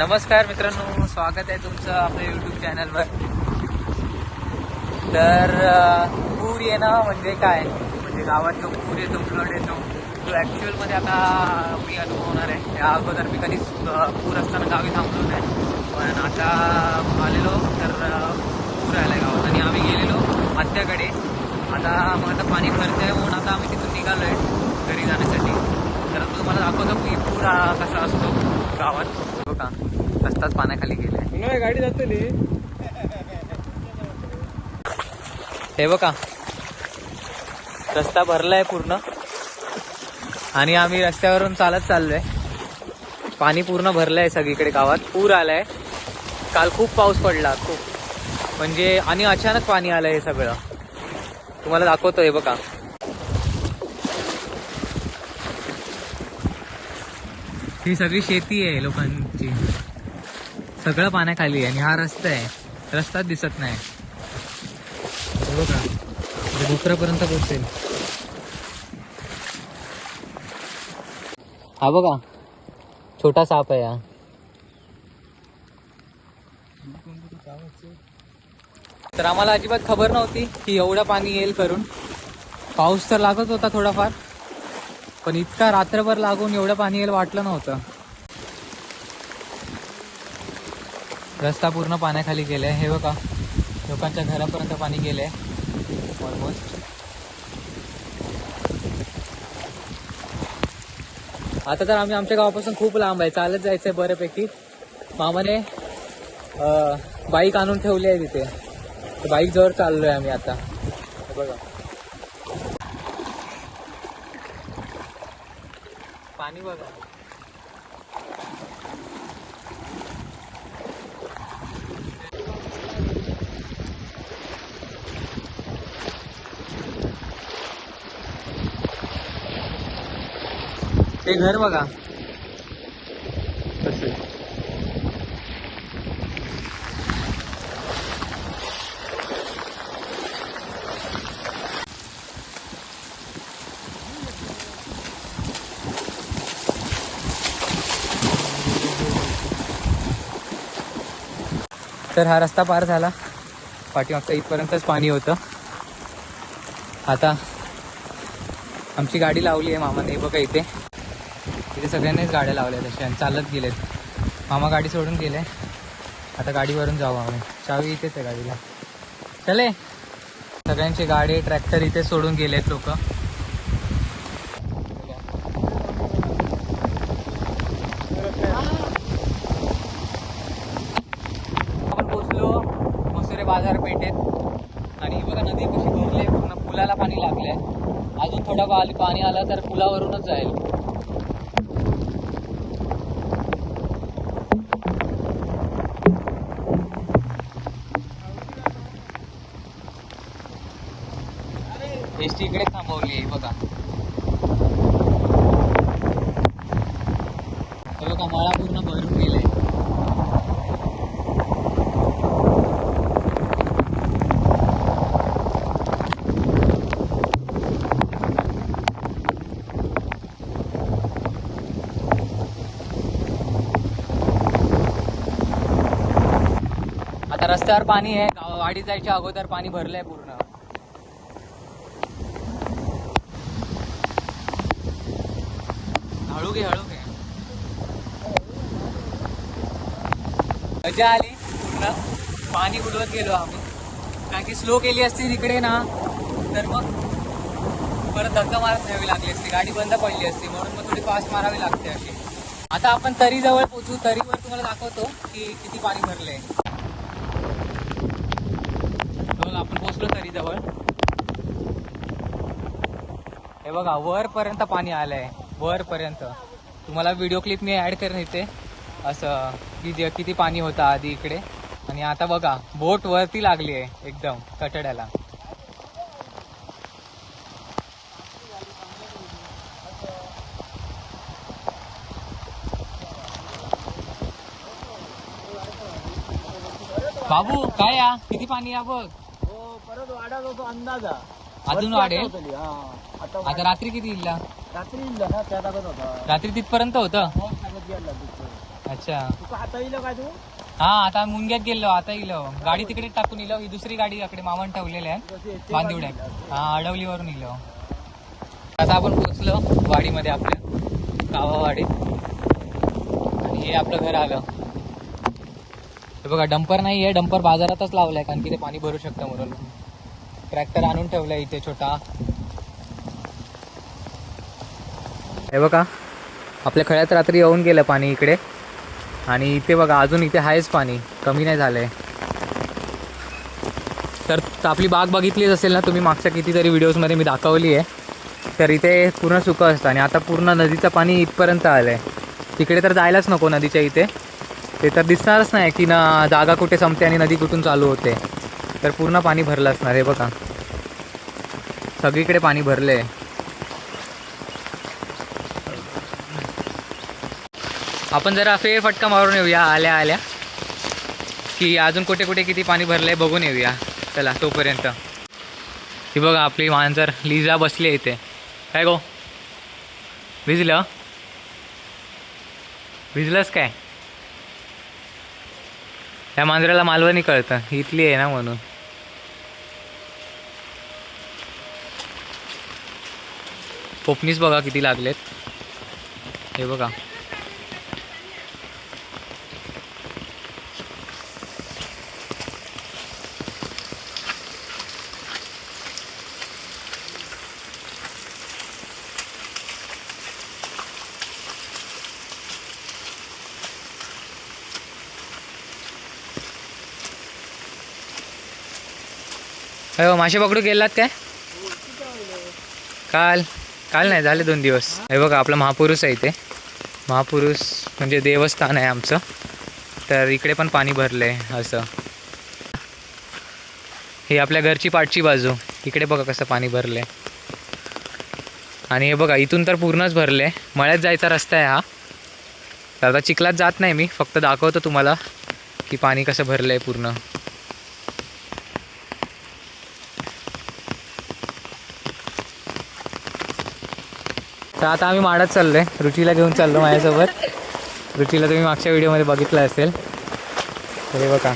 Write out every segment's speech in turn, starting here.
नमस्कार मित्रांनो स्वागत आहे तुमचं आपल्या युट्यूब चॅनलवर तर पूर पूर येणं म्हणजे काय? म्हणजे गावात जो पूर येतो फ्लड येतो तो ॲक्च्युअलमध्ये आता मी अनुभवणार आहे. या अगोदर मी कधीच पूर असताना गावी थांबलो नाही. पण आता आलेलो तर पूर आला आहे गावात आणि आम्ही गेलेलो आत्याकडे आता मग आता पाणी भरतं आहे म्हणून आता आम्ही तिथून निघालो आहे घरी जाण्यासाठी. तर तुम्हाला दाखवतो की पूर कसा असतो गावात. हो बघा रस्ताच पाण्याखाली गेलाय गाडी जातली हे बघा. रस्ता भरलाय पूर्ण. आणि आम्ही रस्त्यावरून चालत चाललोय. पाणी पूर्ण भरलंय सगळीकडे गावात. पूर आलाय. काल खूप पाऊस पडला खूप. म्हणजे आणि अचानक पाणी आलंय हे सगळं. तुम्हाला दाखवतो हे बघा. ही सगळी शेती आहे लोकांची. सगळं पाण्याखाली आहे आणि हा रस्ता आहे. रस्ताच दिसत नाही. हे बघा. म्हणजे पोहोचेल. हा बघा. छोटा साप आहे हा. तर आम्हाला अजिबात खबर नव्हती की एवढं पाणी येईल करून. पाऊस तर लागत होता थोडाफार. पण इतका रात्रभर लागून एवढं पाणी येईल वाटलं नव्हतं. रस्ता पूर्ण पाण्याखाली गेलाय हे बघा लोकांच्या घरापर्यंत पाणी गेलंय. ऑलमोस्ट आता तर आम्ही आमच्या गावापासून खूप लांब आहे. चालत जायचंय बऱ्यापैकी. मामाने बाईक आणून ठेवली आहे तिथे. बाईक जवळ चाललोय आम्ही आता. बघा. पाणी बघा. ते घर बघा. कसं. तर हा रस्ता पार झाला. पाठीमागचा इथपर्यंतच पाणी होतं. आता आमची गाडी लावली आहे मामाने बघा इथे. इथे सगळ्यांनीच गाड्या लावल्या तशा आणि चालत गेलेत. मामा गाडी सोडून गेले. आता गाडीवरून जाऊ आम्ही. चावी इथेच आहे गाडीला. चले. सगळ्यांचे गाडी ट्रॅक्टर इथे सोडून गेलेत लोक. आपण पोचलो मसुरे बाजारपेठेत. आणि बघा नदी कशी भरली पूर्ण पुलाला पाणी लागलंय. अजून थोडा पाणी पाणी आलं तर पुलावरूनच जाईल. एस इकडे थांबवली आहे बघा. हे बघा मळा पूर्ण भरून गेलाय. आता रस्त्यावर पाणी आहे गाव- वाडी जायच्या अगोदर पाणी भरलंय पूर्ण. हळू घे हळू घे मजा आली. पूर्ण पाणी उडवत गेलो आम्ही. कारण की स्लो केली असती तिकडे ना तर मग परत धक्का मारत न्यावी लागली असती. गाडी बंद पडली असती. म्हणून मग थोडी फास्ट मारावी लागते अशी. आता आपण तरी जवळ पोचू तरीवर तुम्हाला दाखवतो की किती पाणी भरले आपण पोचलो तरी जवळ. हे बघा वर पर्यंत पाणी आलंय. वर पर्यंत तुम्हाला व्हिडिओ क्लिप मी ऍड करेन इथे. असं की जे किती पाणी होतं आधी इकडे. आणि आता बघा बोट वरती लागली आहे एकदम कटड्याला बाबू काय या? किती पाणी या बघ. हो परत होतो अंदाजा. अजून वाढेल. आता वाढ- रात्री किती इल्ला? रात्री त्या होता. तिथपर्यंत होतं? मग सांगत गेला तिथं. अच्छा. तुका आता येईल काय तू? हा आता मुंग्यात गेलो आता इलो. गाडी तिकडे टाकून इलो. ही दुसरी गाडी अकडे मामान ठेवलेली आहे. कशी येते बांदिवड्यात हा अडवलीवरून इलो. आता आपण पोचलो वाडीमध्ये आपल्या गावावाडीत. आणि हे आपलं घर आलं. हे बघा डंपर नाही आहे. डंपर बाजारातच लावलाय कारण की ते पाणी भरू शकतं म्हणून. ट्रॅक्टर आणून ठेवलाय इथे छोटा. हे बघा आपल्या खळ्यात रात्री येऊन गेलं पाणी इकडे. आणि इथे बघा अजून इथे आहेच पाणी कमी नाही झालंय. तर आपली बाग बघितलीच असेल ना तुम्ही मागच्या कितीतरी व्हिडिओजमध्ये मी दाखवली आहे. तर इथे पूर्ण सुकं असतं आणि आता पूर्ण नदीचं पाणी इथपर्यंत आलं आहे तिकडे तर जायलाच नको नदीच्या इथे. ते तर दिसणारच नाही की ना जागा कुठे संपते आणि नदी कुठून चालू होते. तर पूर्ण पाणी भरलं असणार हे बघा. सगळीकडे पाणी भरलं आहे आपण जरा फेरफटका मारून येऊया आल्या आल्या. की अजून कुठे कुठे किती पाणी भरलंय बघून येऊया. चला तोपर्यंत. ही बघा आपली मांजर लिझा बसली आहे इथे. काय गो? भिजलं? भिजलंच काय? त्या मांजराला मालवणी कळतं. इथली आहे ना म्हणून. पोपणीच बघा किती लागलेत. हे बघा. हो मासे पकडू गेलात काय? काल काल नाही झाले दोन दिवस. हे बघा आपला महापुरुष आहे इथे. महापुरुष म्हणजे देवस्थान आहे आमचं. तर इकडे पण पाणी भरलं आहे असं. ही आपल्या घरची पाठची बाजू. इकडे बघा कसं पाणी भरलं आहे आणि हे बघा इथून तर पूर्णच भरले मळ्यात जायचा रस्ता आहे हा. तर आता चिखलात जात नाही मी फक्त दाखवतो तुम्हाला की पाणी कसं भरलं आहे पूर्ण. तर आता आम्ही माडात चाललोय. रुचीला घेऊन चाललो माझ्यासोबत. रुचीला तुम्ही मागच्या व्हिडिओमध्ये बघितलं असेल. तर हे बघा.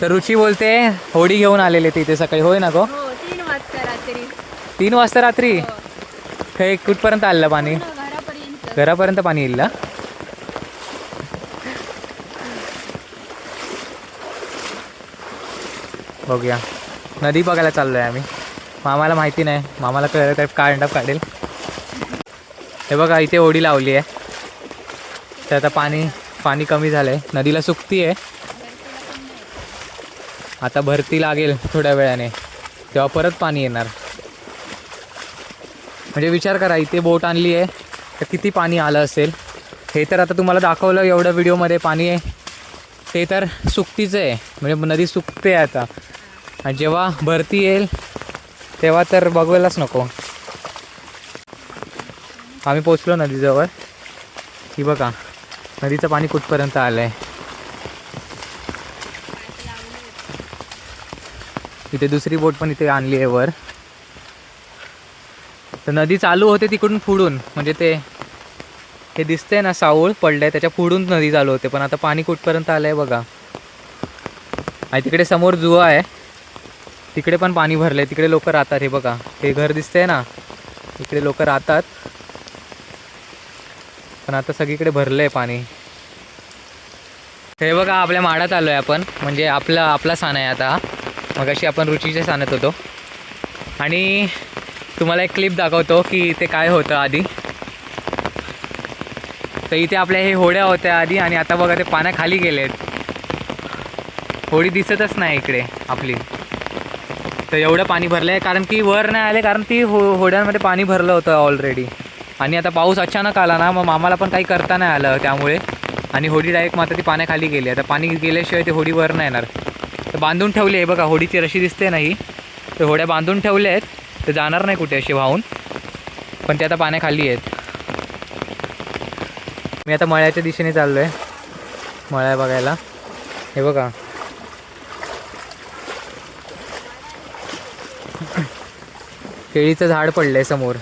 तर रुची बोलते होडी घेऊन आलेले ते इथे सकाळी. होय ना गो? हो तीन वाजता रात्री. तीन वाजता रात्री? हो. काही कुठपर्यंत आलं पाणी? पूर्ण घरापर्यंत. पाणी येईल ना? बघूया. नदी बघायला चाललोय आम्ही. मामाला माहिती नाही. मामाला कळलं तर काढ काढेल. हे बघा इथे ओढी लावली आहे. तर आता पाणी पाणी कमी झालंय. नदीला सुकती आहे आता भरती लागेल थोड्या वेळाने. तेव्हा परत पाणी येणार. म्हणजे विचार करा इथे बोट आणली आहे तर किती पाणी आलं असेल? हे तर आता तुम्हाला दाखवलं एवढं व्हिडिओमध्ये पाणी आहे. ते तर सुकतीचं आहे. म्हणजे नदी सुकते आता. आणि जेव्हा भरती येईल तेव्हा तर बघवायलाच नको. आम्ही पोचलो नदीजवळ. की बघा नदीचं पाणी कुठपर्यंत आलं आहे इथे दुसरी बोट पण इथे आणली आहे वर. तर नदी चालू होते तिकडून पुढून म्हणजे ते हे दिसतंय ना साऊळ पडलंय त्याच्या पुढून नदी चालू होते पण आता पाणी कुठपर्यंत आलंय बघा. आणि तिकडे समोर जुवा आहे. तिकडे पण पाणी भरलंय तिकडे लोक राहतात हे बघा. हे घर दिसतंय ना? इकडे लोक राहतात. पण आता सगळीकडे भरलंय पाणी. हे बघा आपल्या माडात आहे आपण. म्हणजे आपला आपला सण आहे आता. मग अशी आपण रुचीच्या सणत होतो. आणि तुम्हाला एक क्लिप दाखवतो की इथे काय होतं आधी. तर इथे आपल्या हे होड्या होत्या आधी आणि आता बघा ते पाण्याखाली गेलेत. होडी दिसतच नाही इकडे आपली. तर एवढं पाणी भरलं आहे कारण की वर नाही आले कारण ती हो होड्यांमध्ये पाणी भरलं होतं ऑलरेडी आणि आता पाऊस अचानक आला ना मग मामाला पण काही करता नाही आलं त्यामुळे. आणि होडी डायरेक्ट मात्र ती पाण्याखाली गेली. आता पाणी गेल्याशिवाय ती होडी वर नाही येणार. तर बांधून ठेवली आहे बघा होडीची रशी दिसते नाही. तर होड्या बांधून ठेवल्या आहेत. तर जाणार नाही कुठे असे वाहून. पण ते आता पाण्याखाली आहेत. मी आता मळ्याच्या दिशेने चाललो आहे मळ्या बघायला. हे बघा. केळीचं झाड पडलं आहे समोर.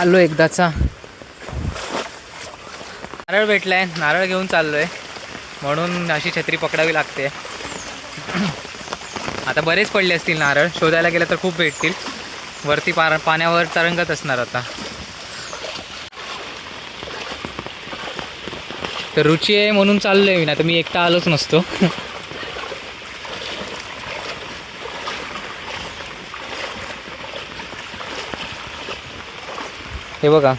आलो एकदाचा. नारळ भेटलाय नारळ घेऊन चाललोय. म्हणून अशी छत्री पकडावी लागते. आता बरेच पडले असतील नारळ. शोधायला गेलं तर खूप भेटतील. वरती पा पाण्यावर तरंगत असणार आता. तर रुची आहे म्हणून चाललोय मी ना तर मी एकटा आलोच नसतो. हे बघा.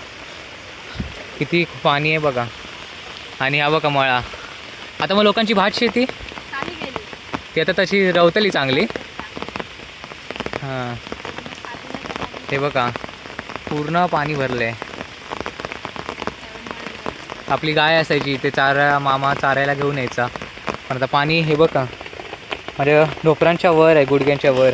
किती पाणी आहे बघा. आणि हा बघा मळा. आता मग लोकांची भात शेती? ती आता तशी रवतली चांगली. हां. हे बघा. पूर्ण पाणी भरलं आहे आपली गाय असायची ते चारा मामा चारायला घेऊन यायचा. पण आता पाणी हे बघा. म्हणजे डोकरांच्या वर आहे गुडघ्यांच्या वर.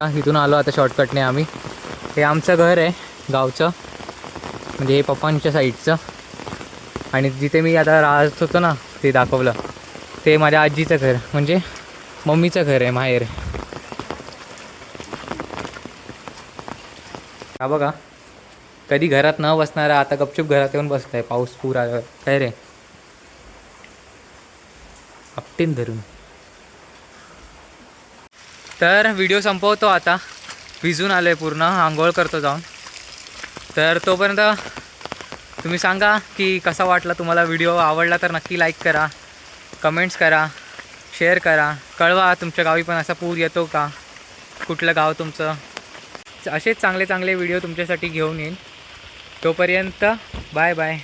इथून आलो आता शॉर्टकटने आम्ही. हे आमचं घर आहे गावचं. म्हणजे हे पप्पांच्या साईडचं आणि जिथे मी आता राहत होतो ना ते दाखवलं. ते माझ्या आजीचं घर म्हणजे मम्मीचं घर आहे माहेर. हा बघा. कधी घरात न बसणारा आता गपचूप घरात येऊन बसलाय पाऊस पूर आला काय रे? आपटीन धरून. तर व्हिडिओ संपवतो आता. भिजून आलो आहे पूर्ण आंघोळ करतो जाऊन. तर तोपर्यंत तुम्ही सांगा की कसा वाटला तुम्हाला व्हिडिओ? आवडला तर नक्की लाईक करा कमेंट्स करा शेअर करा. कळवा तुमच्या गावी पण असा पूर येतो का? कुठलं गाव तुमचं? असेच चांगले चांगले व्हिडिओ तुमच्यासाठी घेऊन येईन. तोपर्यंत बाय बाय